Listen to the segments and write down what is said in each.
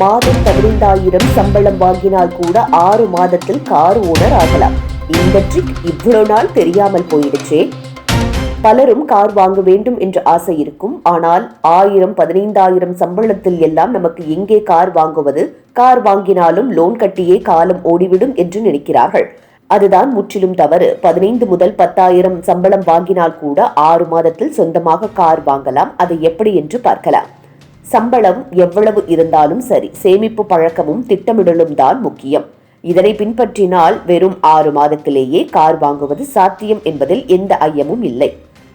மாதம் பதினைந்தாயிரம் சம்பளம் வாங்கினால் கூட ஆறு மாதத்தில் கார் ஓனர் ஆகலாம். இந்த ட்ரிக் இவ்வளவு நாள் தெரியாமல் போயிடுச்சே. பலரும் கார் வாங்க வேண்டும் என்ற ஆசை இருக்கும். ஆனால் ஆயிரம் பதினைந்தாயிரம் சம்பளத்தில் எல்லாம் நமக்கு எங்கே கார் வாங்குவது? கார் வாங்கினாலும் லோன் கட்டியே காலம் ஓடிவிடும் என்று நினைக்கிறார்கள். அதுதான் முற்றிலும் தவறு. பதினைந்து முதல் பத்தாயிரம் சம்பளம் வாங்கினால் கூட ஆறு மாதத்தில் சொந்தமாக கார் வாங்கலாம். அதை எப்படி என்று பார்க்கலாம். சம்பளம் எவ்வளவு இருந்தாலும் சரி சேமிப்பு பழக்கமும் திட்டமிடலும் தான் முக்கியம். இதனை பின்பற்றினால் வெறும் ஆறு மாதத்திலேயே கார் வாங்குவது சாத்தியம் என்பதில் எந்த ஐயமும் இல்லை.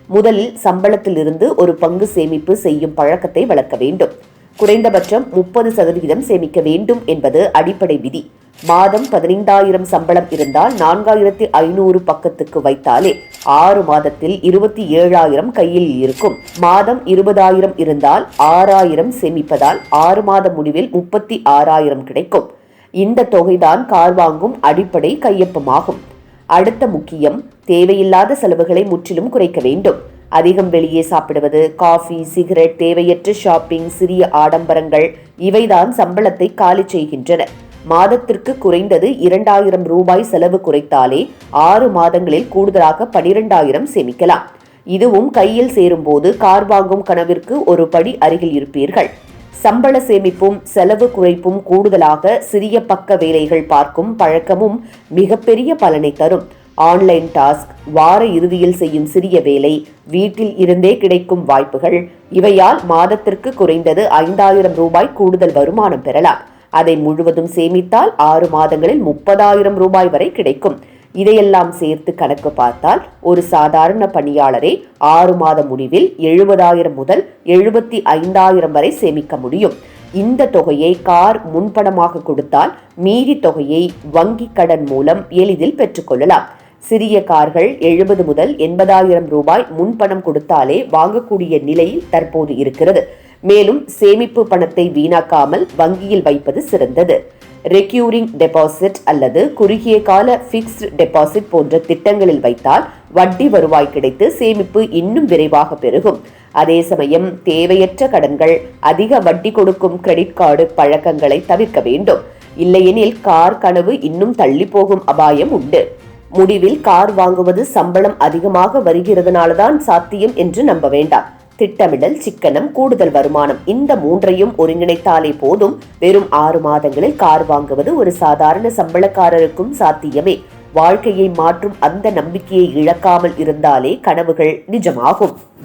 முதலில் சம்பளத்திலிருந்து ஒரு பங்கு சேமிப்பு செய்யும் பழக்கத்தை வளர்க்க வேண்டும். குறைந்தபட்சம் முப்பது சதவீதம் சேமிக்க வேண்டும் என்பது அடிப்படை விதி. மாதம் பதினைந்தாயிரம் சம்பளம் இருந்தால் நான்காயிரத்தி ஐநூறு பக்கத்துக்கு வைத்தாலே ஆறு மாதத்தில் இருபத்தி ஏழாயிரம் கையில் இருக்கும். மாதம் இருபதாயிரம் இருந்தால் ஆறாயிரம் சேமிப்பதால் ஆறு மாத முடிவில் முப்பத்தி ஆறாயிரம் கிடைக்கும். இந்த தொகைதான் கார் வாங்கும் அடிப்படை கையொப்பமாகும். அடுத்த முக்கியம் தேவையில்லாத செலவுகளை முற்றிலும் குறைக்க வேண்டும். அதிகம் வெளியே சாப்பிடுவது காஃபி சிகரெட் தேவையற்ற ஷாப்பிங் சிறிய ஆடம்பரங்கள் இவைதான் சம்பளத்தை காலி செய்கின்றன. மாதத்திற்கு குறைந்தது இரண்டாயிரம் ரூபாய் செலவு குறைத்தாலே ஆறு மாதங்களில் கூடுதலாக பனிரெண்டாயிரம் சேமிக்கலாம். இதுவும் கையில் சேரும்போது கார் வாங்கும் கனவிற்கு ஒரு படி அருகில் இருப்பீர்கள். சம்பள சேமிப்பும் செலவு குறைப்பும் கூடுதலாக சிறிய பக்க வேலைகள் பார்க்கும் பழக்கமும் மிகப்பெரிய பலனை தரும். ஆன்லைன் டாஸ்க் வார இறுதியில் செய்யும் சிறிய வேலை வீட்டில் இருந்தே கிடைக்கும் வாய்ப்புகள் இவையால் மாதத்திற்கு குறைந்தது ஐந்தாயிரம் ரூபாய் கூடுதல் வருமானம் பெறலாம். அதை முழுவதும் சேமித்தால் ஆறு மாதங்களில் முப்பதாயிரம் ரூபாய் வரை கிடைக்கும். இதையெல்லாம் சேர்த்து கணக்கு பார்த்தால் ஒரு சாதாரண பணியாளரை ஆறு மாத முடிவில் எழுபதாயிரம் முதல் எழுபத்தி ஐந்தாயிரம் வரை சேமிக்க முடியும். இந்த தொகையை கார் முன்பணமாக கொடுத்தால் மீதி தொகையை வங்கி கடன் மூலம் எளிதில் பெற்றுக்கொள்ளலாம் சிறிய கார்கள் எழுபது முதல் எண்பதாயிரம் ரூபாய் முன்பணம் கொடுத்தாலே வாங்கக்கூடிய நிலையில் தற்போது இருக்கிறது. மேலும் சேமிப்பு பணத்தை வீணாக்காமல் வங்கியில் வைப்பது சிறந்தது. ரெக்யூரிங் டெபாசிட் அல்லது குறுகிய கால பிக்ஸ்ட் டெபாசிட் போன்ற திட்டங்களில் வைத்தால் வட்டி வருவாய் கிடைத்து சேமிப்பு இன்னும் விரைவாக பெருகும். அதே சமயம் தேவையற்ற கடன்கள் அதிக வட்டி கொடுக்கும் கிரெடிட் கார்டு பழக்கங்களை தவிர்க்க வேண்டும். இல்லையெனில் கார் கனவு இன்னும் தள்ளி போகும் அபாயம் உண்டு. முடிவில் கார் வாங்குவது சம்பளம் அதிகமாக வருகிறதுனாலதான் சாத்தியம் என்று நம்ப வேண்டாம். திட்டமிடல் சிக்கனம் கூடுதல் வருமானம் இந்த மூன்றையும் ஒருங்கிணைத்தாலே போதும். வெறும் ஆறு மாதங்களில் கார் வாங்குவது ஒரு சாதாரண சம்பளக்காரருக்கும் சாத்தியமே. வாழ்க்கையை மாற்றும் அந்த நம்பிக்கையை இழக்காமல் இருந்தாலே கனவுகள் நிஜமாகும்.